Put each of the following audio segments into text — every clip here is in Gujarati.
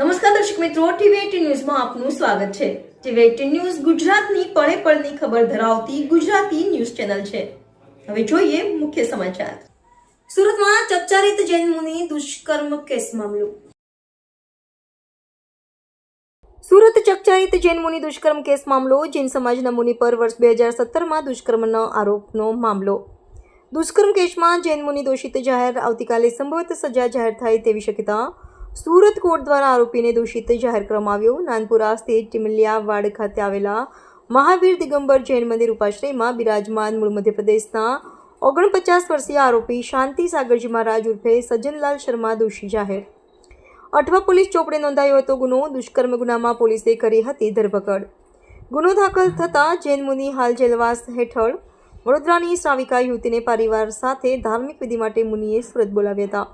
નમસ્કાર દર્શક મિત્રો, ટીવી ન્યૂઝમાં આપનું સ્વાગત છે. ટીવી ન્યૂઝ ગુજરાતની પળે પળની ખબર ધરાવતી ગુજરાતી ન્યૂઝ ચેનલ છે. હવે જોઈએ મુખ્ય સમાચાર. સુરતમાં ચકચારિત જૈન મુનિ દુષ્કર્મ કેસ મામલો. સુરત ચકચારિત જૈન મુનિ દુષ્કર્મ કેસ મામલો, જૈન સમાજના મુનિ પર વર્ષ બે હજાર સત્તરમાં દુષ્કર્મનો આરોપનો મામલો. દુષ્કર્મ કેસમાં જૈન મુનિ દોષિત જાહેર આવતીકાલે સંભવત સજા જાહેર થાય તેવી શક્યતા સુરત કોર્ટ દ્વારા આરોપીને દોષિત જાહેર કરવામાં આવ્યો. નાનપુરા સ્થિત ટિમલિયાવાડ ખાતે આવેલા મહાવીર દિગંબર જૈન મંદિર ઉપાશ્રયમાં બિરાજમાન મૂળ મધ્યપ્રદેશના ઓગણપચાસ વર્ષીય આરોપી શાંતિ સાગરજી મહારાજ ઉર્ફે સજ્જનલાલ શર્મા દોષી જાહેર. અઠવા પોલીસ ચોપડે નોંધાયો હતો ગુનો. દુષ્કર્મ ગુનામાં પોલીસે કરી હતી ધરપકડ. ગુનો દાખલ થતાં જૈન મુનિ હાલ જેલવાસ હેઠળ વડોદરાની શ્રાવિકા યુવતીને પરિવાર સાથે ધાર્મિક વિધિ માટે મુનિએ સુરત બોલાવ્યા હતા.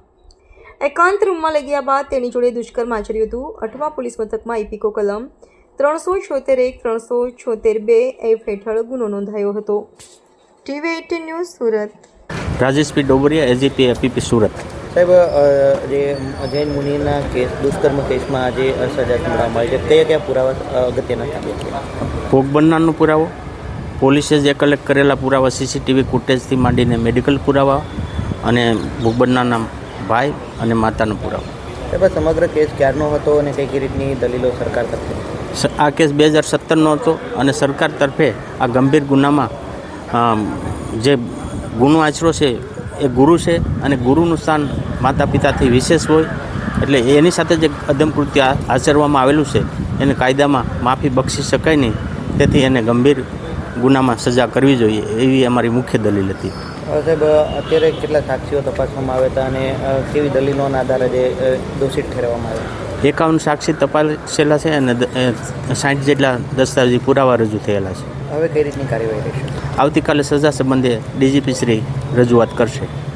એકાંત રૂમમાં લઈ ગયા બાદ તેની જોડે દુષ્કર્મ આચર્યું હતું. અઠવા પોલીસ મથકમાં ઇપિકો કલમ ત્રણસો છોતેર એક ત્રણસો છોતેર બે એફ હેઠળ ગુનો નોંધાયો હતો. TV eighteen news Surat. Rajesh P Dobariya AGP APP Surat. સાહેબ જે જૈન મુનિના કેસ દુષ્કર્મ કેસમાં આજે સજા સંભળાવવામાં આવી છે. કયા કયા પુરાવા અગત્યના સાબિત છે? ભોગ બનનારનો પુરાવો પોલીસે જે કલેક્ટ કરેલા પુરાવા સીસીટીવી ફૂટેજથી માંડીને મેડિકલ પુરાવા અને ભોગ બનનારના ભાઈ અને માતાનો પુરાવો. સમગ્ર કેસ ક્યારનો હતો અને કઈ રીતની દલીલો સરકાર તરફે આ કેસ બે હજાર સત્તરનો હતો અને સરકાર તરફે આ ગંભીર ગુનામાં જે ગુનો આચરો છે એ ગુરુ છે અને ગુરુનું સ્થાન માતા પિતાથી વિશેષ હોય એટલે એની સાથે જે અદમકૃત્ય આચરવામાં આવેલું છે એને કાયદામાં માફી બક્ષી શકાય નહીં તેથી એને ગંભીર ગુનામાં સજા કરવી જોઈએ એવી અમારી મુખ્ય દલીલ હતી. સાહેબ અત્યારે કેટલા સાક્ષીઓ તપાસવામાં આવ્યા હતા અને કેવી દલીલોના આધારે જે દોષિત ઠેરવવામાં આવ્યા એકાવન સાક્ષી તપાસેલા છે અને સાઠ જેટલા દસ્તાવેજી પુરાવા રજૂ થયેલા છે. હવે કઈ રીતની કાર્યવાહી રહેશે? આવતીકાલે સજા સંબંધે ડીજીપી શ્રી રજૂઆત કરશે.